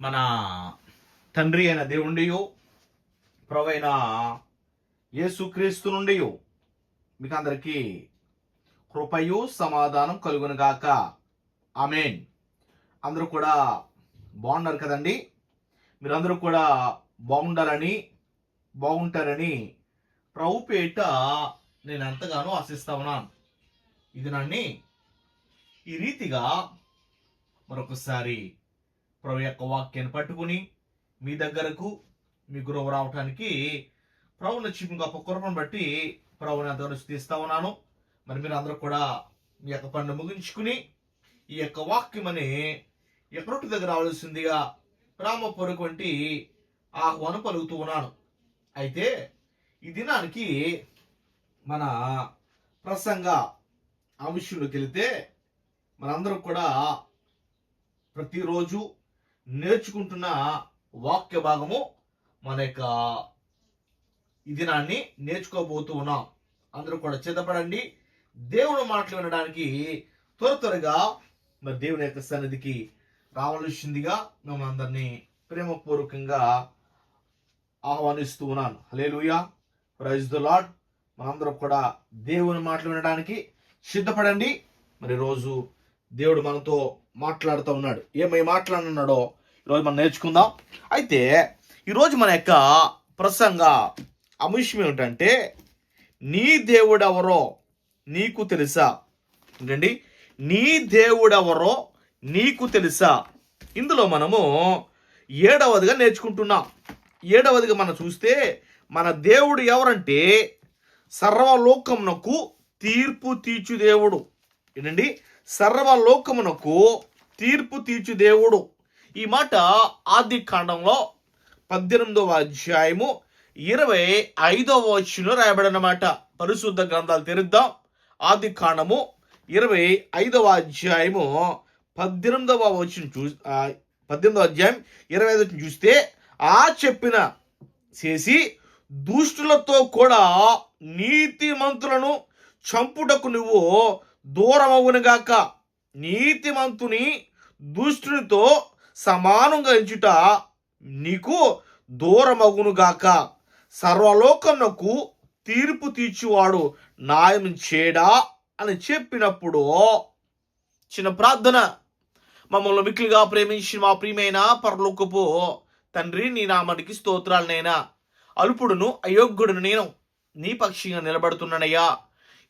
మన తండ్రి అయిన దేవుండియో ప్రవైన యేసుక్రీస్తు నుండి మీకు అందరికీ కృపయు సమాధానం కలుగును గాక. ఆమెన్. అందరూ కూడా బాగున్నారు కదండి? మీరందరూ కూడా బాగుండాలని బాగుంటారని ప్రభు పేట నేను ఎంతగానో ఆశిస్తా ఉన్నాను. ఇది నన్ను ఈ రీతిగా మరొకసారి ప్రభు యొక్క వాక్యాన్ని పట్టుకుని మీ దగ్గరకు మీ గురువు రావటానికి ప్రభుని నచ్చి గొప్ప కృపను బట్టి ప్రభుని అంతగా తీస్తా ఉన్నాను. మరి మీరు అందరూ కూడా మీ యొక్క పనులు ముగించుకుని ఈ యొక్క వాక్యమని ఎక్కడొట్టు దగ్గర రావాల్సిందిగా రామపొరకు వంటి ఆహ్వానం పలుకుతూ ఉన్నాను. అయితే ఈ దినానికి మన ప్రసంగ అంశంలోకి వెళితే మనందరం కూడా ప్రతిరోజు నేర్చుకుంటున్న వాక్య భాగము మన యొక్క ఈ దినాన్ని నేర్చుకోబోతూ ఉన్నాం. అందరూ కూడా సిద్ధపడండి. దేవుని మాటలు వినడానికి త్వర త్వరగా మరి దేవుని యొక్క సన్నిధికి రావాల్సిందిగా మేము అందరినీ ప్రేమపూర్వకంగా ఆహ్వానిస్తూ ఉన్నాను. హలేలుయా ప్రైజ్ ద లాడ్ మనందరం కూడా దేవుని మాటలు వినడానికి సిద్ధపడండి. మరి రోజు దేవుడు మనతో మాట్లాడుతూ ఉన్నాడు. ఏమై మాట్లాడున్నాడో ఈరోజు మనం నేర్చుకుందాం. అయితే ఈరోజు మన యొక్క ప్రసంగ అంశం ఏమిటంటే నీ దేవుడెవరో నీకు తెలుసా? ఏంటండి నీ దేవుడెవరో నీకు తెలుసా? ఇందులో మనము ఏడవదిగా నేర్చుకుంటున్నాం. ఏడవదిగా మనం చూస్తే మన దేవుడు ఎవరంటే సర్వలోకమునకు తీర్పు తీర్చు దేవుడు. ఏంటండి? సర్వలోకమునకు తీర్పు తీర్చు దేవుడు. ఈ మాట ఆది కాండంలో పద్దెనిమిదవ అధ్యాయము ఇరవై ఐదవ వచ్చిన రాయబడినమాట. పరిశుద్ధ గ్రంథాలు తెరుద్దాం. ఆది కాండము ఇరవై ఐదవ అధ్యాయము పద్దెనిమిదవ వచ్చిన చూ పద్దెనిమిదవ అధ్యాయం ఇరవై ఐదు వచ్చిన చూస్తే ఆ చెప్పిన చేసి దుష్టులతో కూడా నీతిమంతులను చంపుటకు నువ్వు దూరమవునుగాక నీతిమంతుని దుష్టునితో సమానంగా ఎంచుట నీకు దూరమగునుగాక సర్వలోకమునకు తీర్పు తీర్చివాడు న్యాయం చేయడా అని చెప్పినప్పుడు చిన్న ప్రార్థన. మమ్మల్ని మిక్కిలిగా ప్రేమించిన మా ప్రియమైన పరలోకపు తండ్రి నీ నామానికి స్తోత్రాలనైనా అల్పుడును అయోగ్యుడును నేను నీ పక్షిగా నిలబడుతున్నానయ్యా.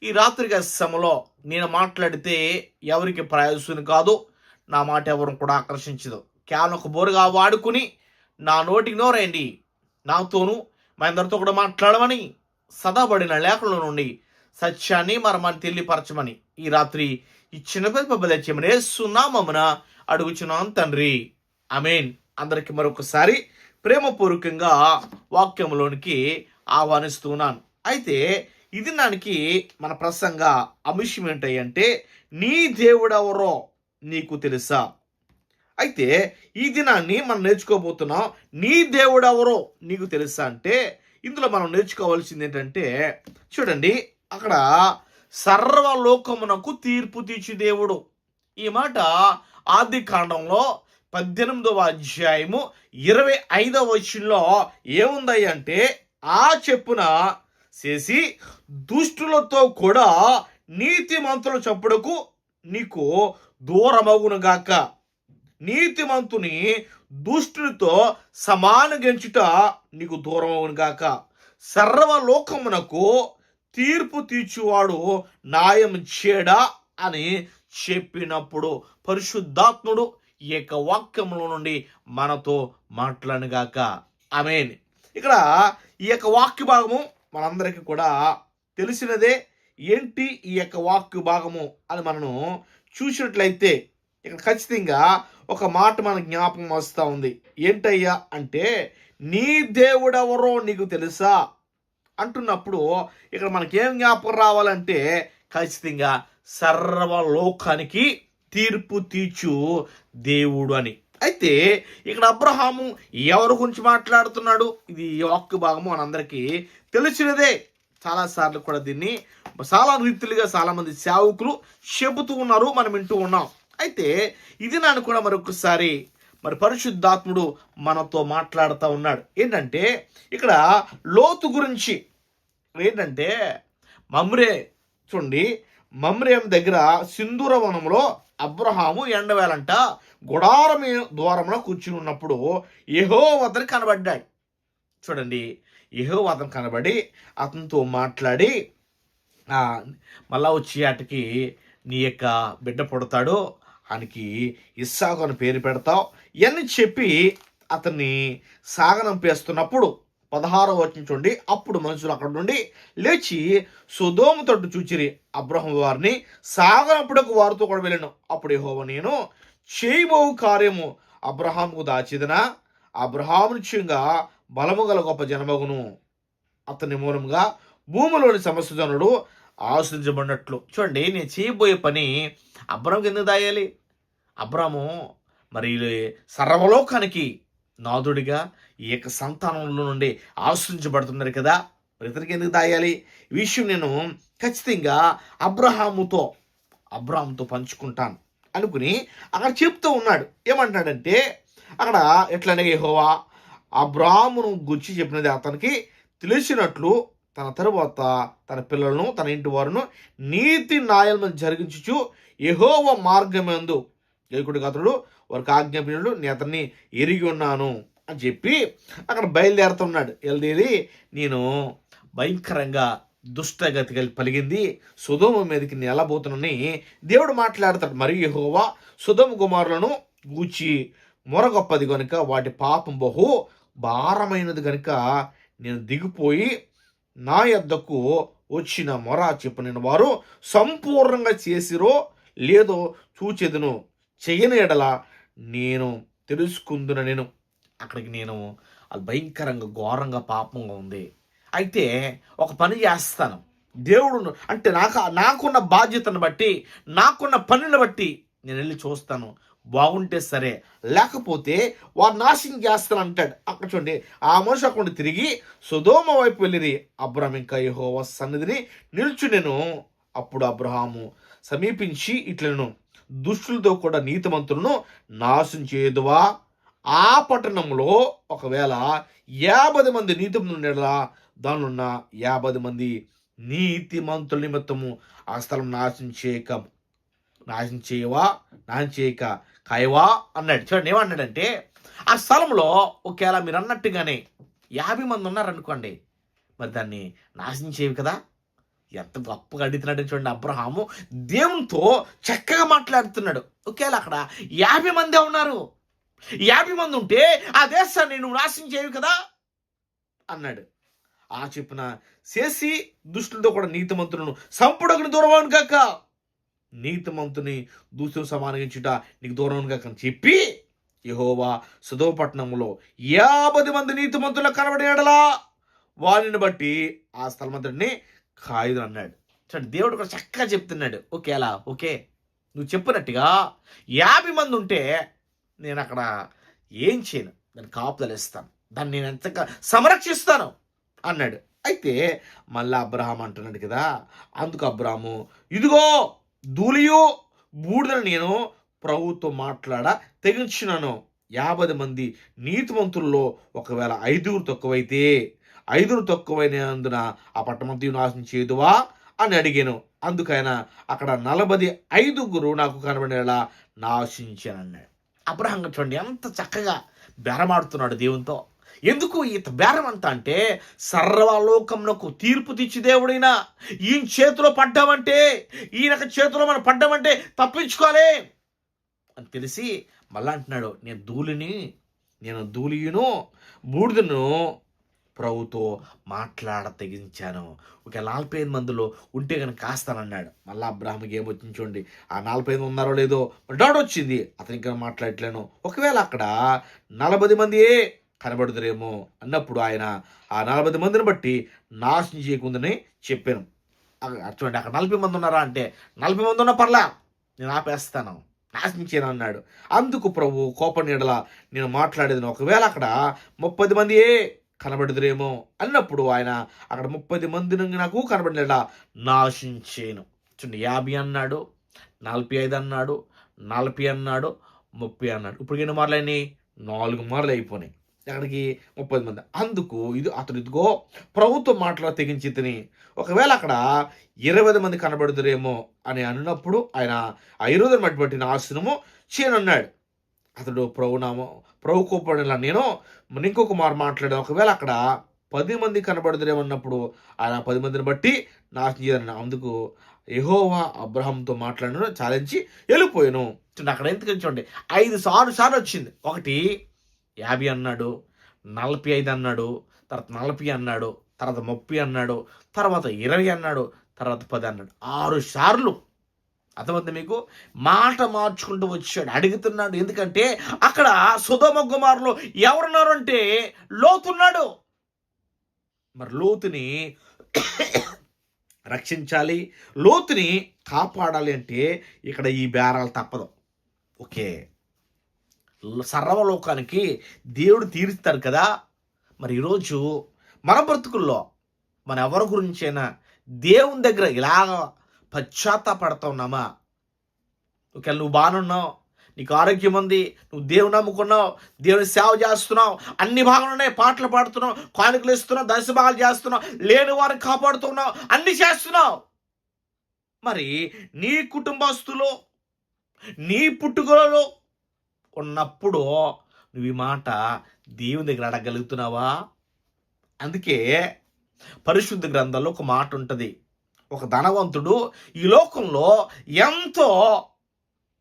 ఈ రాత్రిగా సమలో నేను మాట్లాడితే ఎవరికి ప్రయోజనం కాదు? నా మాట ఎవరు కూడా ఆకర్షించదు. కేవలం ఒక బోరుగా వాడుకుని నా నోటికి నోరండి నాతోనూ మా అందరితో కూడా మాట్లాడమని సదాబడిన లేఖల నుండి సత్యాన్ని మరమని తెలియపరచమని ఈ రాత్రి ఇచ్చిన పెద్దమని సున్నామమున అడుగుచున్నాను తండ్రి. అమేన్ అందరికి మరొకసారి ప్రేమపూర్వకంగా వాక్యంలోనికి ఆహ్వానిస్తున్నాను. అయితే ఇది నానికి మన ప్రసంగ అంశం ఏంటంటే నీ దేవుడెవరో నీకు తెలుసా? అయితే ఈ దినాన్ని మనం నేర్చుకోబోతున్నాం. నీ దేవుడెవరో నీకు తెలుసా అంటే ఇందులో మనం నేర్చుకోవాల్సింది ఏంటంటే చూడండి అక్కడ సర్వలోకమునకు తీర్పు తీర్చి దేవుడు. ఈ మాట ఆది కాండంలో పద్దెనిమిదవ అధ్యాయము ఇరవై ఐదవ వచనంలో ఏముంది అంటే ఆ చెప్పున చేసి దుష్టులతో కూడా నీతిమంతుల చప్పుడుకు నీకు దూరమగునుగాక. నీతిమంతుని దుష్టునితో సమానగించుట నీకు దూరమగునుగాక సర్వలోకమునకు తీర్పు తీర్చువాడు న్యాయం చేయడా అని చెప్పినప్పుడు పరిశుద్ధాత్ముడు ఈ యొక్క వాక్యంలో నుండి మనతో మాట్లాడగాక ఆమెన్. ఇక్కడ ఈ యొక్క వాక్య భాగము మనందరికీ కూడా తెలిసినదే ఏంటి ఈ యొక్క వాక్య భాగము అని మనము చూసినట్లయితే ఇక్కడ ఖచ్చితంగా ఒక మాట మన జ్ఞాపకం వస్తూ ఉంది. ఏంటయ్యా అంటే నీ దేవుడెవరో నీకు తెలుసా? అంటున్నప్పుడు ఇక్కడ మనకేం జ్ఞాపకం రావాలంటే ఖచ్చితంగా సర్వలోకానికి తీర్పు తీర్చు దేవుడు అని. అయితే ఇక్కడ అబ్రహాము ఎవరి గురించి మాట్లాడుతున్నాడు? ఇది ఈ వాక్య భాగము మనందరికీ తెలిసినదే. చాలా సార్లు కూడా దీన్ని చాలా రీతిలుగా చాలామంది సేవకులు చెబుతూ ఉన్నారు. మనం వింటూ ఉన్నాం. అయితే ఇది నన్ను కూడా మరొకసారి మరి పరిశుద్ధాత్ముడు మనతో మాట్లాడుతూ ఉన్నాడు. ఏంటంటే ఇక్కడ లోతు గురించి ఏంటంటే మమ్రే చూడండి మమ్రేం దగ్గర సింధూర వనంలో అబ్రహాము ఎండవేలంట గుడారం ద్వారంలో కూర్చుని ఉన్నప్పుడు ఏహో అతను కనబడ్డాడు. చూడండి యహో అతను కనబడి అతనితో మాట్లాడి మళ్ళా వచ్చి అటుకి నీ యొక్క బిడ్డ పుడతాడు ఆయనకి ఇస్సాకు అని పేరు పెడతావు. ఇవన్నీ చెప్పి అతన్ని సాగనంపేస్తున్నప్పుడు పదహారో వచ్చిన చూడండి. అప్పుడు మనుషులు అక్కడ నుండి లేచి సుధోము తట్టు చూచిరి. అబ్రహం వారిని సాగనప్పుడకు వారితో కూడా వెళ్ళాను. అప్పుడు యెహోవా నేను చేయబోవు కార్యము అబ్రహాంకు దాచిదనా? అబ్రహాము నిశ్చయంగా బలము గల గొప్ప జనమగును. అతని మూలంగా భూమిలోని సమస్త జనుడు ఆశ్రయించబడినట్లు చూడండి నేను చేయబోయే పని అబ్రహాంకి ఎందుకు దాయాలి? అబ్రాము మరి సర్వలోకానికి నాదుడిగా ఈ యొక్క సంతానంలో నుండి ఆశ్రయించబడుతున్నారు కదా మరి ఇతనికి ఎందుకు దాయాలి? ఈ విషయం నేను ఖచ్చితంగా అబ్రహాముతో అబ్రహాముతో పంచుకుంటాను అనుకుని అక్కడ చెప్తూ ఉన్నాడు. ఏమంటాడంటే అక్కడ ఎట్లనే హోవా అబ్రాహ్మును గుర్చి చెప్పినది అతనికి తెలిసినట్లు తన తరువాత తన పిల్లలను తన ఇంటి వారును నీతి న్యాయాలను జరిగించుచు యహోవ మార్గమందు ఏకుడు అతడు వారికి ఆజ్ఞాపించడు నేను అతన్ని ఎరిగి ఉన్నాను అని చెప్పి అక్కడ బయలుదేరుతున్నాడు. బయలుదేరి నేను భయంకరంగా దుష్టగతి కలిగి పలిగింది. సుధోమ మీదకి నేను ఎలా దేవుడు మాట్లాడతాడు. మరియు యహోవా సుధోమ కుమారులను గూచి మొరగొప్పది కనుక వాటి పాపం బహు భారమైనది కనుక నేను దిగిపోయి నా యొద్దకు వచ్చిన మొర చెప్పిన వారు సంపూర్ణంగా చేసిరో లేదో చూచెదను. చేయని ఎడల నేను తెలుసుకుందున నేను. అక్కడికి నేను అది భయంకరంగా ఘోరంగా పాపంగా ఉంది. అయితే ఒక పని చేస్తాను. దేవుడు అంటే నాకు నాకున్న బాధ్యతను బట్టి నాకున్న పనిని బట్టి నేను వెళ్ళి చూస్తాను. బాగుంటే సరే లేకపోతే వారు నాశనం చేస్తాను అంటాడు అక్కడ చూడండి ఆ మనిషి అక్కడ తిరిగి సుధోమ వైపు వెళ్ళిరి. అబ్రహం ఇంకా యహోవ సన్నిధిని నిల్చునెను. అప్పుడు అబ్రహాము సమీపించి ఇట్లను దుష్టులతో కూడా నీతిమంతులను నాశనం చేయదువా? ఆ పట్టణంలో ఒకవేళ యాభై మంది నీతిమంతులు ఉండేలా దానిలో ఉన్న యాభై మంది నీతిమంతుల నిమిత్తము ఆ స్థలం నాశనం చేయక నాశనం చేయవా? నాశనం చేయక. కాయవా అన్నాడు. చూడండి ఏమన్నాడంటే ఆ స్థలంలో ఒకేలా మీరు అన్నట్టుగానే యాభై మంది ఉన్నారనుకోండి మరి దాన్ని నాశనం చేయవు కదా? ఎంత గొప్పగా అడుగుతున్నాడు చూడండి అబ్రహాము. దేవునితో చక్కగా మాట్లాడుతున్నాడు. ఒకేలా అక్కడ యాభై మందే ఉన్నారు. యాభై మంది ఉంటే ఆ దేశాన్ని నువ్వు నాశనం చేయవు కదా? అన్నాడు. ఆ చెప్పిన చేసి దుష్టులతో కూడా నీతిమంతులను సంపుడకుని దూరవాను కాక నీతిమంతుని దూసులు సమానగించుట నీకు దూరంగా కాక చెప్పి యహోవా సుధోపట్నంలో యాభై మంది నీతిమంతుల కనబడేడలా వారిని బట్టి ఆ స్థలమంతుడిని ఖాయిదు అన్నాడు. చూడండి దేవుడు కూడా చక్కగా చెప్తున్నాడు. ఓకే అలా ఓకే. నువ్వు చెప్పినట్టుగా యాభై మంది ఉంటే నేను అక్కడ ఏం చేయను. దాన్ని కాపుదలు ఇస్తాను. దాన్ని నేను ఎంతగా సంరక్షిస్తాను అన్నాడు. అయితే మళ్ళా అబ్రహాం అంటున్నాడు కదా అందుకు అబ్రాము ఇదిగో ధూళియో బూడిదను నేను ప్రభుతో మాట్లాడ తెగించినాను. యాభై మంది నీతివంతుల్లో ఒకవేళ ఐదుగురు తక్కువైతే ఐదుగురు తక్కువైనందున ఆ పట్టణమంతి నాశనం చేదువా అని అడిగాను. అందుకైనా అక్కడ నలభై ఐదుగురు నాకు కనబడేలా నాశించానన్నాడు. అబ్రహం చూడండి ఎంత చక్కగా బెరమాడుతున్నాడు దేవునితో. ఎందుకు ఈత బేరం అంత అంటే సర్వలోకమునకు తీర్పు తెచ్చి దేవుడైనా ఈయన చేతిలో పడ్డామంటే ఈయన చేతిలో మనం పడ్డామంటే తప్పించుకోవాలి అని తెలిసి మళ్ళా అంటున్నాడు నేను ధూళిని నేను ధూళియును బూడిదను ప్రభుతో మాట్లాడ తెగించాను ఒక నలభై ఐదు మందిలో ఉంటే కనుక కాస్తానన్నాడు. మళ్ళీ అబ్రాహ్మకి ఏమొచ్చింది చూడండి ఆ నలభై ఐదు ఉన్నారో లేదో? డౌట్ వచ్చింది అతనికి మాట్లాడట్లేను. ఒకవేళ అక్కడ నలభై మంది కనబడుతురేమో అన్నప్పుడు ఆయన ఆ నలభై మందిని బట్టి నాశనం చేయకుందని చెప్పాను. అక్కడ చూడండి అక్కడ నలభై మంది ఉన్నారా అంటే నలభై మంది ఉన్న పర్లా నేను ఆపేస్తాను. నాశించాను అన్నాడు. అందుకు ప్రభు కోప నీడల నేను మాట్లాడేది ఒకవేళ అక్కడ ముప్పై మంది కనబడదురేమో అన్నప్పుడు ఆయన అక్కడ ముప్పై మంది నాకు కనబడలేడా? నాశించాను చూడండి యాభై అన్నాడు నలభై ఐదు అన్నాడు నలభై అన్నాడు ముప్పై అన్నాడు. ఇప్పుడు ఎన్ని మార్లు అయినాయి? నాలుగు మార్లు అయిపోయినాయి. ఎక్కడికి ముప్పై మంది. అందుకు ఇది అతడు ఇదిగో ప్రభుత్వం మాటలో తెగించి తిని ఒకవేళ అక్కడ ఇరవై మంది కనబడుతురేమో అని అన్నప్పుడు ఆయన ఆ ఇరవై మట్టి పట్టిన ఆసనము చేయనన్నాడు అతడు ప్రభునామో ప్రభు కోపడిన నేను ఇంకొక మారు మాట్లాడాను. ఒకవేళ అక్కడ పది మంది కనబడుతురేమన్నప్పుడు ఆయన పది మందిని బట్టి నాశనం చేయాలని. అందుకు ఎహోవా అబ్రహంతో మాట్లాడను చాలించి వెళ్ళిపోయాను. అక్కడ ఎందుకు చూడండి ఐదు సార్లు సార్లు వచ్చింది. ఒకటి యాభై అన్నాడు నలభై ఐదు అన్నాడు తర్వాత నలభై అన్నాడు తర్వాత ముప్పై అన్నాడు తర్వాత ఇరవై అన్నాడు తర్వాత పది అన్నాడు. ఆరు సార్లు అర్థమైంది మీకు? మాట మార్చుకుంటూ వచ్చాడు అడుగుతున్నాడు. ఎందుకంటే అక్కడ సుధమ కుమారులు ఎవరున్నారు అంటే లోతున్నాడు. మరి లోతుని రక్షించాలి లోతుని కాపాడాలి అంటే ఇక్కడ ఈ బేరాలు తప్పదు. ఓకే. సర్వలోకానికి దేవుడు తీరుస్తాడు కదా. మరి ఈరోజు మన బ్రతుకుల్లో మన ఎవరి గురించైనా దేవుని దగ్గర ఇలాగ పశ్చాత్తాపడతా ఉన్నామా? ఒకవేళ నువ్వు బాగున్నావు నీకు ఆరోగ్యం ఉంది నువ్వు దేవుని నమ్ముకున్నావు దేవుని సేవ చేస్తున్నావు అన్ని భాగంలోనే ఉన్నాయి పాటలు పాడుతున్నావు కానుకలు ఇస్తున్నావు దశభాగాలు చేస్తున్నావు లేని వారిని కాపాడుతున్నావు అన్ని చేస్తున్నావు. మరి నీ కుటుంబస్తులు నీ పుట్టుకలలో ఉన్నప్పుడు నువ్వు ఈ మాట దేవుని దగ్గర అడగలుగుతున్నావా అందుకే పరిశుద్ధ గ్రంథంలో ఒక మాట ఉంటుంది. ఒక ధనవంతుడు ఈ లోకంలో ఎంతో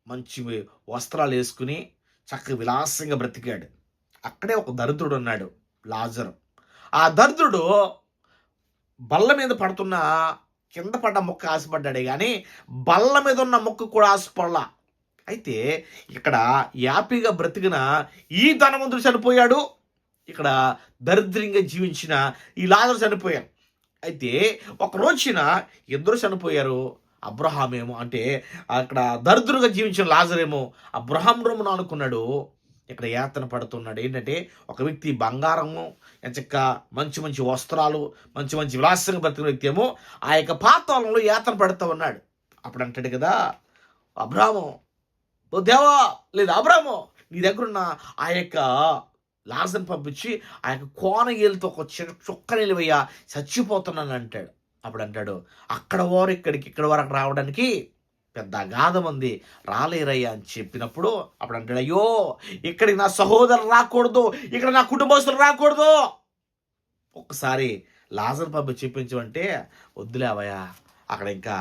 మంచి వస్త్రాలు వేసుకుని చక్కగా విలాసంగా బ్రతికాడు. అక్కడే ఒక దరిద్రుడు ఉన్నాడు లాజరు. ఆ దరిద్రుడు బల్ల మీద పడుతున్న కింద పడ్డ మొక్క ఆశపడ్డాడే కానీ బల్ల మీద ఉన్న మొక్క కూడా ఆశపడలా. అయితే ఇక్కడ యాపీగా బ్రతికిన ఈ ధనవంతుడు చనిపోయాడు. ఇక్కడ దరిద్రంగా జీవించిన ఈ లాజరు చనిపోయారు. అయితే ఒక రోజున ఇద్దరు చనిపోయారు? అబ్రహామేమో. అంటే అక్కడ దరిద్రుగా జీవించిన లాజరేమో అబ్రహాం రోమును అనుకున్నాడు. ఇక్కడ యాతన పడుతున్నాడు. ఏంటంటే ఒక వ్యక్తి బంగారము ఎంచక్క మంచి మంచి వస్త్రాలు మంచి మంచి విలాసంగా బ్రతికిన వ్యక్తి ఏమో ఆ యొక్క పాతాళంలో యాతన పడుతూ ఉన్నాడు. అప్పుడు అంటాడు కదా అబ్రాహము దేవా లేదు అబ్రాహము నీ దగ్గర ఉన్న ఆ యొక్క లాజన్ పంపించి ఆ యొక్క కోన ఏలుతో ఒక చిన్న చుక్క నిలివయ్యా చచ్చిపోతున్నాను అంటాడు. అప్పుడు అంటాడు అక్కడ వారు ఇక్కడికి ఇక్కడ వరకు రావడానికి పెద్ద అగాధం ఉంది రాలేరయ్యా అని చెప్పినప్పుడు అప్పుడు అంటాడు అయ్యో ఇక్కడికి నా సహోదరులు రాకూడదు ఇక్కడ నా కుటుంబస్తులు రాకూడదు. ఒక్కసారి లాజర్ పంపి చెప్పించమంటే వద్దులేవయ్యా అక్కడ ఇంకా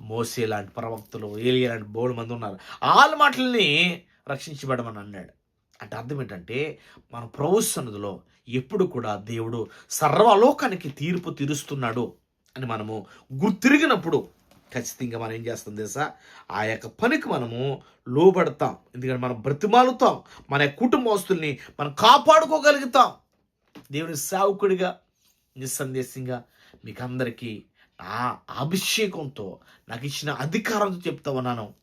మోసే లాంటి ప్రవక్తలు ఏలియా లాంటి బోడు మంది ఉన్నారు. వాళ్ళ మాటల్ని రక్షించబడమని అన్నాడు. అంటే అర్థం ఏంటంటే మన ప్రభు సన్నిధిలో ఎప్పుడు కూడా దేవుడు సర్వలోకానికి తీర్పు తీరుస్తున్నాడు అని మనము గుర్తిరిగినప్పుడు ఖచ్చితంగా మనం ఏం చేస్తాం తెలుసా? ఆ యొక్క పనికి మనము లోబడతాం. ఎందుకంటే మనం బ్రతిమాలుతాం. మన కుటుంబస్తుల్ని మనం కాపాడుకోగలుగుతాం. దేవుని సేవకుడిగా నిస్సందేశంగా మీకు అందరికీ ఆ అభిషేకంతో నాకు ఇచ్చిన అధికారంతో చెప్తా ఉన్నాను.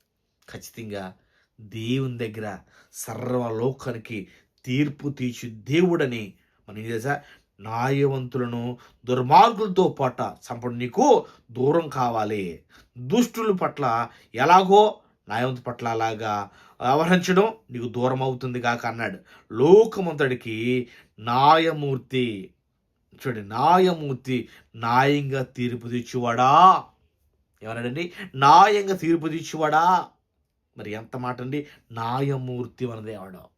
ఖచ్చితంగా దేవుని దగ్గర సర్వలోకానికి తీర్పు తీర్చి దేవుడని. మనం ఏం తెలుసా? న్యాయవంతులను దుర్మార్గులతో పాట సంపడు నీకు దూరం కావాలి. దుష్టుల పట్ల ఎలాగో న్యాయవంతు పట్ల అలాగా వ్యవహరించడం నీకు దూరం అవుతుంది కాక అన్నాడు. లోకమంతడికి న్యాయమూర్తి చూడండి న్యాయమూర్తి న్యాయంగా తీర్పు తీర్చువాడా? ఏమన్నాడండి న్యాయంగా తీర్పు తీర్చువాడా? మరి ఎంత మాట అండి? న్యాయమూర్తి మన దేవుడు.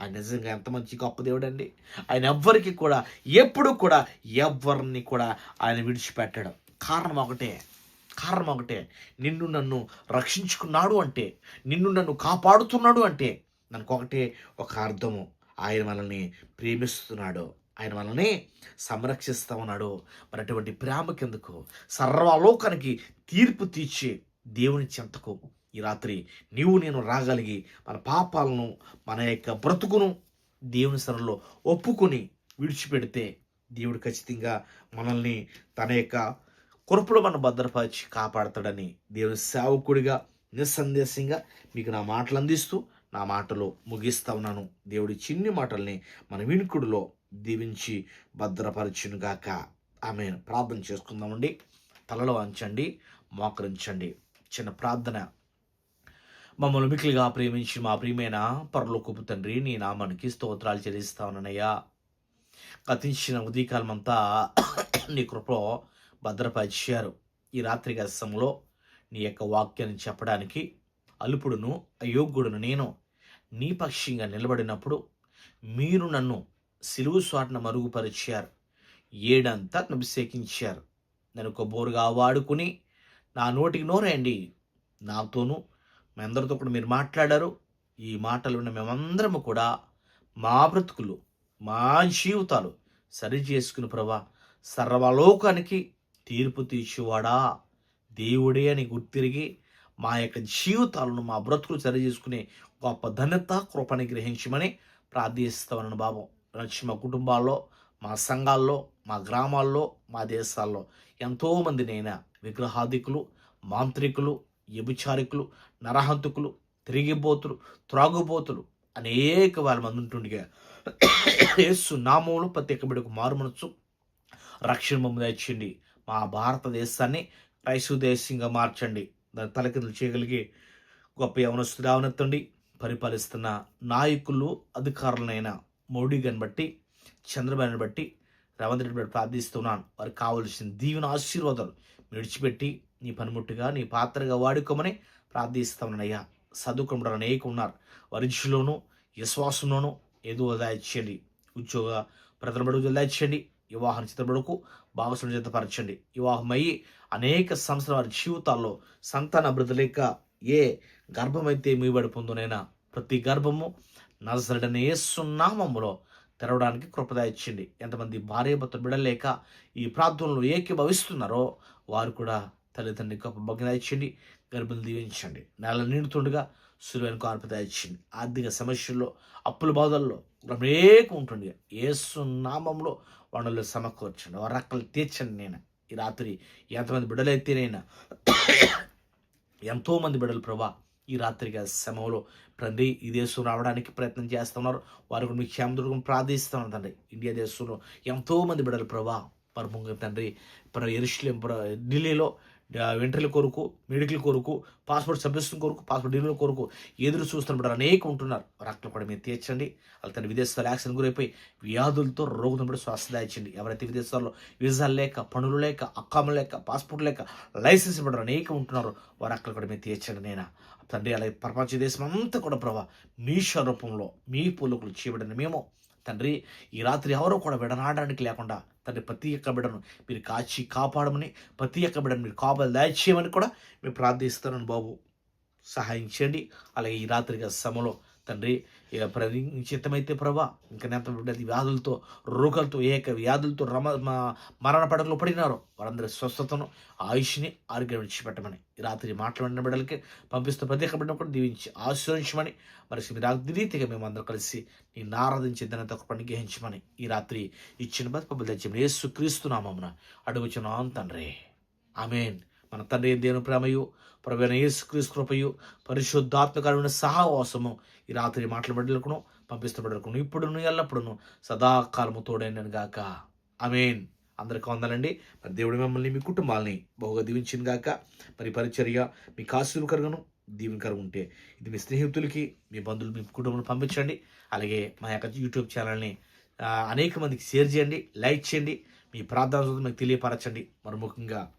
ఆయన నిజంగా ఎంత మంచి గొప్ప దేవుడు అండి ఆయన ఎవ్వరికి కూడా ఎప్పుడు కూడా ఎవరిని కూడా ఆయన విడిచిపెట్టడం. కారణం ఒకటే కారణం ఒకటే. నిన్ను నన్ను రక్షించుకున్నాడు అంటే నిన్ను నన్ను కాపాడుతున్నాడు అంటే దానికి ఒకటే ఒక అర్థము. ఆయన మనల్ని ప్రేమిస్తున్నాడు. ఆయన మనల్ని సంరక్షిస్తా ఉన్నాడు. మరి అటువంటి ప్రేమ కిందకు సర్వలోకానికి తీర్పు తీర్చి దేవుని చెంతకు ఈ రాత్రి నీవు నేను రాగలిగి మన పాపాలను మన యొక్క బ్రతుకును దేవుని సరలో ఒప్పుకొని విడిచిపెడితే దేవుడు ఖచ్చితంగా మనల్ని తన యొక్క కృపలో మనం భద్రపరిచి కాపాడతాడని దేవుని సేవకుడిగా నిస్సందేశంగా మీకు నా మాటలు అందిస్తూ నా మాటలు ముగిస్తా ఉన్నాను. దేవుడి చిన్ని మాటల్ని మన వినుకుడిలో దీవించి భద్రపరచునుగాక. ఆమె ప్రార్థన చేసుకుందామండి. తలలో అంచండి మోకరించండి. చిన్న ప్రార్థన. మమ్మల్ని మిక్కిలిగా ప్రేమించి మా ప్రియమైన పరలోకపు తండ్రి నీ నామానికి స్తోత్రాలు చెల్లిస్తానయ్యా గతించిన ఉదయకాలమంతా నీ కృపలో భద్రపరిచారు. ఈ రాత్రి గసంలో నీ యొక్క వాక్యాన్ని చెప్పడానికి అల్పుడును అయోగ్యుడును నేను నీ పక్షంగా నిలబడినప్పుడు మీరు నన్ను సిలువు స్వాటను మరుగుపరిచారు. ఏడంతా అభిషేకించారు నన్ను ఒక బోరుగా వాడుకుని నా నోటికి నోరేయండి. నాతోనూ మీ అందరితో కూడా మీరు మాట్లాడారు. ఈ మాటలు ఉన్న మేమందరము కూడా మా బ్రతుకులు మా జీవితాలు సరి చేసుకుని ప్రభా సర్వలోకానికి తీర్పు తీర్చేవాడా? దేవుడే అని గుర్తిరిగి మా యొక్క జీవితాలను మా బ్రతుకులు సరి చేసుకునే గొప్ప ధన్యత కృపని గ్రహించమని ప్రార్థిస్తామని బాబు. రక్ష మా కుటుంబాల్లో మా సంఘాల్లో మా గ్రామాల్లో మా దేశాల్లో ఎంతోమంది నైనా మాంత్రికులు వ్యభిచారికులు నరహంతుకులు తిరిగిపోతులు త్రాగుబోతులు అనేక వాళ్ళ మంది ఉంటుండగా యేసు నామములు ప్రత్యేక బిడకు మారుమనొచ్చు రక్షణ మమ్మల్ని ఇచ్చింది మా భారతదేశాన్ని క్రైస్తవ దేశంగా మార్చండి. దాని తలకిందులు చేయగలిగే గొప్ప యవనస్తుడు రావనెత్తండి. పరిపాలిస్తున్న నాయకులు అధికారులనైనా మోడీ గారిని బట్టి చంద్రబాబుని బట్టి రేవంత్ రెడ్డి బట్టి ప్రార్థిస్తున్నాను. వారికి కావలసిన దీవెన ఆశీర్వాదాలు విడిచిపెట్టి నీ పనిముట్టుగా నీ పాత్రగా వాడుకోమని ప్రార్థిస్తామనయ్యా చదువుకుంటారు అనేక ఉన్నారు. వరిషిలోను విశ్వాసంలోనూ ఏదో దాయిచ్చేయండి. ఉద్యోగ ప్రతిబడుగు దాయిచ్చేయండి. వివాహం చిత్రబడుకు భాగస్వామి జతపరచండి వివాహమయ్యి అనేక సంవత్సరాల వారి జీవితాల్లో సంతాన అభివృద్ధి లేక ఏ గర్భమైతే మీబడి పొందునైనా ప్రతి గర్భము నజరడనే సున్నామములో తెరవడానికి కృపదాయిచ్చింది ఎంతమంది భార్య భర్త బిడలేక ఈ ప్రాంతంలో ఏకీభవిస్తున్నారో వారు కూడా తల్లిదండ్రి గొప్ప భగ్నాయిచ్చింది గర్భం దీవించండి. నెల నిండుతుండగా సులువైన ఇచ్చింది. ఆర్థిక సమస్యల్లో అప్పుల బాధల్లో అనేక ఉంటుంది ఏసు నామంలో వనరులు సమకూర్చండి. వారి రక్కలు తీర్చండి నేను. ఈ రాత్రి ఎంతమంది బిడ్డలైతేనైనా ఎంతోమంది బిడ్డలు ప్రభా ఈ రాత్రిగా సమయంలో తండ్రి ఈ దేశం రావడానికి ప్రయత్నం చేస్తున్నారు. వారు కూడా మీ క్షేమదుర్గం ప్రార్థిస్తున్నాను తండ్రి. ఇండియా దేశంలో ఎంతోమంది బిడ్డలు ప్రభా పరముంగ తండ్రి ఎరుషులేం ఢిల్లీలో వెంట్రల కొరకు మెడికల్ కొరకు పాస్పోర్ట్ సబ్మిషన్ కొరకు పాస్పోర్ట్ డీలర్ కొరకు ఎదురు చూస్తున్న అనేక ఉంటున్నారు. రక్తం కూడా మీరు తీర్చండి. వాళ్ళు తన విదేశాల్లో యాక్సిడెంట్ గురైపోయి వ్యాధులతో రోగం కూడా స్వస్థత ఎవరైతే విదేశాల్లో వీసాలు లేక పనులు లేక అక్కాములు లేక పాస్పోర్ట్ లేక లైసెన్స్ ఇవ్వడం అనేక ఉంటున్నారు. వారు అక్కడ కూడా మీరు తీర్చండి నేను తండ్రి అలాగే ప్రపంచ దేశం అంతా కూడా ప్రభా మీ స్వరూపంలో మీ పొలుకులు చేయబడిన మేము తండ్రి ఈ రాత్రి ఎవరో కూడా విడనాడడానికి లేకుండా తండ్రి ప్రతి యొక్క బిడ్డను మీరు కాచి కాపాడమని ప్రతి యొక్క బిడ్డను మీరు కాపాడు దయచేయమని కూడా మేము ప్రార్థిస్తున్నాను బాబు. సహాయం చేయండి. అలాగే ఈ రాత్రిగా సమలో తండ్రి ఇక ప్రతి చిత్తమైతే ప్రభా ఇంకా నెంత బిడ్డది వ్యాధులతో రోగాలతో ఏక వ్యాధులతో రమ మరణ పడకలు పడినారు. వారందరి స్వస్థతను ఆయుష్ని ఆరోగ్యం విడిచిపెట్టమని ఈ రాత్రి మాట్లాడిన బిడ్డలకి పంపిస్తూ ప్రతి ఒక్క బిడ్డను కూడా దీవించి ఆశ్రయించమని మరి మీరు రీతిగా మేము అందరం కలిసి నీ నారాధించి ధనత పని గ్రహించమని ఈ రాత్రి ఇచ్చిన బతుకబులు తెచ్చి ఏసు క్రీస్తు నామమున అడుగుచున్నాం తండ్రి. ఆమెన్. మన తండ్రి దేవుని ప్రేమయు ప్రవీణ యేసుక్రీస్ కృపయు పరిశుద్ధాత్మకరమైన సహవాసము ఈ రాత్రి మాట్లాడబడలకును పంపిస్తబడుకును ఇప్పుడు ఎల్లప్పుడును సదాకాలము తోడైనను గాక. ఆమెన్. అందరికి వందాలండి. మరి దేవుడు మిమ్మల్ని మీ కుటుంబాలని బహుగా దీవించిన గాక. మరి పరిచర్య మీ ఆశీర్వకరంగాను దీవెనకరం ఉంటే ఇది మీ స్నేహితులకి మీ బంధువులు మీ కుటుంబంలో పంపించండి. అలాగే మా యొక్క యూట్యూబ్ ఛానల్ని అనేక మందికి షేర్ చేయండి లైక్ చేయండి. మీ ప్రార్థన మీకు తెలియపరచండి. మరి ముఖ్యంగా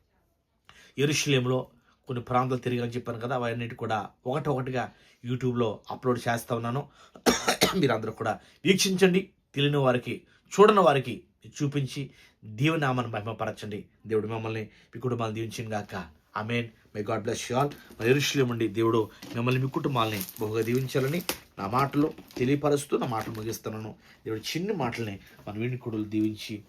ఎరుషులేంలో కొన్ని ప్రాంతాలు తిరిగాలని చెప్పాను కదా అవన్నిటి కూడా ఒకటి ఒకటిగా యూట్యూబ్లో అప్లోడ్ చేస్తూ ఉన్నాను. మీరందరూ కూడా వీక్షించండి తెలియని వారికి చూడని వారికి చూపించి దీవనామని మహిమపరచండి. దేవుడు మిమ్మల్ని మీ కుటుంబాలను దీవించింది గాక. Amen my God bless you all మరి ఎరుషులేం ఉండి దేవుడు మిమ్మల్ని మీ కుటుంబాలని బహుగా దీవించాలని నా మాటలు తెలియపరుస్తూ నా మాటలు ముగిస్తున్నాను. దేవుడు చిన్న మాటల్ని మన వీడి కొడులు దీవించి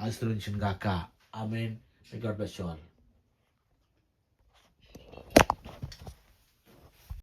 ఆశీర్వించిన గాక. Amen my God bless you all